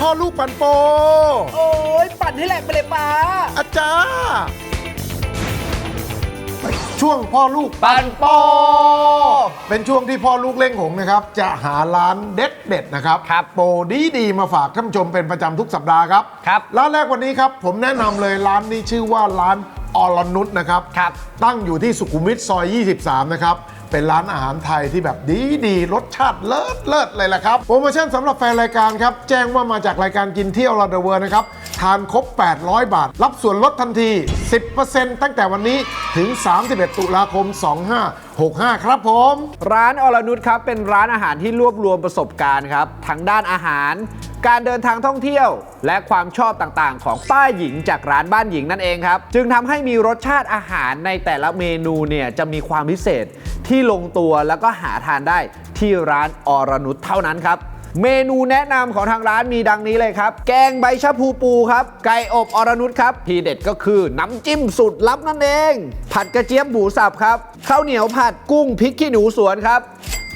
พ่อลูกปันโป โอ้ยปั่นให้แหลกไปเลยป้า อาจารย์ช่วงพ่อลูกปั่นโป เป็นช่วงที่พ่อลูกเล่งหงนะครับ จะหาร้านเด็ดเด็ดๆนะครับ ครับโปรดีดีๆมาฝากท่านผู้ชมเป็นประจำทุกสัปดาห์ครับครับ ร้านแรกวันนี้ครับ ผมแนะนำเลยร้านนี้ชื่อว่าร้าน อรนุชนะครับครับ ตั้งอยู่ที่สุขุมวิทซอย 23 นะครับ เป็นร้านอาหารไทยที่แบบดีดีๆรสชาติเลิศเลิศเลยแหละครับ โปรโมชั่นสำหรับแฟนรายการครับ แจ้งว่ามาจากรายการกินเที่ยวลาเดเวอร์นะครับ ทานครบ 800 บาท รับส่วนลดทันที 10%ตั้งแต่วันนี้ถึง 31 ตุลาคม 2565 ครับผม ร้านอรนุชครับเป็นร้านอาหารที่รวบรวมประสบการณ์ครับทั้งด้านอาหาร การเดินทางท่องเที่ยว และความชอบต่างๆ ของป้าหญิงจากร้านบ้านหญิงนั่นเองครับ จึงทำให้มีรสชาติอาหารในแต่ละเมนูเนี่ยจะมีความพิเศษที่ลงตัวแล้วก็หาทานได้ที่ร้านอรนุชเท่านั้นครับเมนูแนะนำของทางร้านมีดังนี้เลยครับ แกงใบชะพูปูครับ ไก่อบอรนุชครับ ทีเด็ดก็คือน้ำจิ้มสุดลับนั่นเอง ผัดกระเจี๊ยบหมูสับครับ ข้าวเหนียวผัดกุ้งพริกขี้หนูสวนครับ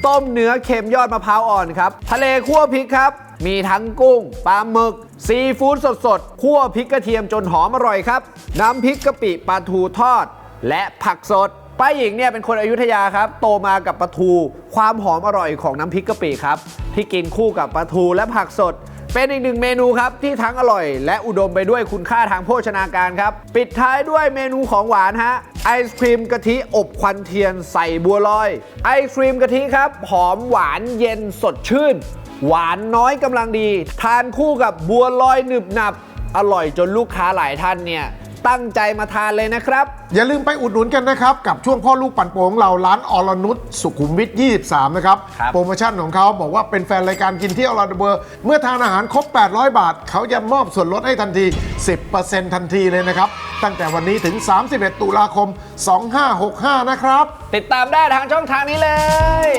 ต้มเนื้อเค็มยอดมะพร้าวอ่อนครับ ทะเลคั่วพริกครับ มีทั้งกุ้งปลาหมึก ซีฟู้ดสดๆคั่วพริกกระเทียมจนหอมอร่อยครับ น้ำพริกกะปิปลาทูทอด และผักสดป้าหญิงเนี่ยเป็นคนอยุธยาครับ โตมากับปลาทู ความหอมอร่อยของน้ำพริกกะปิครับ ที่กินคู่กับปลาทูและผักสด เป็นอีกหนึ่งเมนูครับที่ทั้งอร่อย และอุดมไปด้วยคุณค่าทางโภชนาการครับ ปิดท้ายด้วยเมนูของหวานฮะไอศครีมกะทิอบควันเทียนใส่บัวลอยไอศครีมกะทิครับหอมหวานเย็นสดชื่น หวานน้อยกำลังดี ทานคู่กับบัวลอยหนึบหนับ อร่อยจนลูกค้าหลายท่านเนี่ย ตั้งใจมาทานเลยนะครับ อย่าลืมไปอุดหนุนกันนะครับ กับช่วงพ่อลูกปั่นโป่งของเราร้านอรนุชสุขุมวิท 23 นะครับ ครับ โปรโมชั่นของเขาบอกว่าเป็นแฟนรายการกินเที่ยวลาเบอร์ เมื่อทานอาหารครบ 800 บาท เขาจะมอบส่วนลดให้ทันที 10%ทันทีเลยนะครับ ตั้งแต่วันนี้ถึง 31 ตุลาคม 2565 นะครับ ติดตามได้ทางช่องทางนี้เลย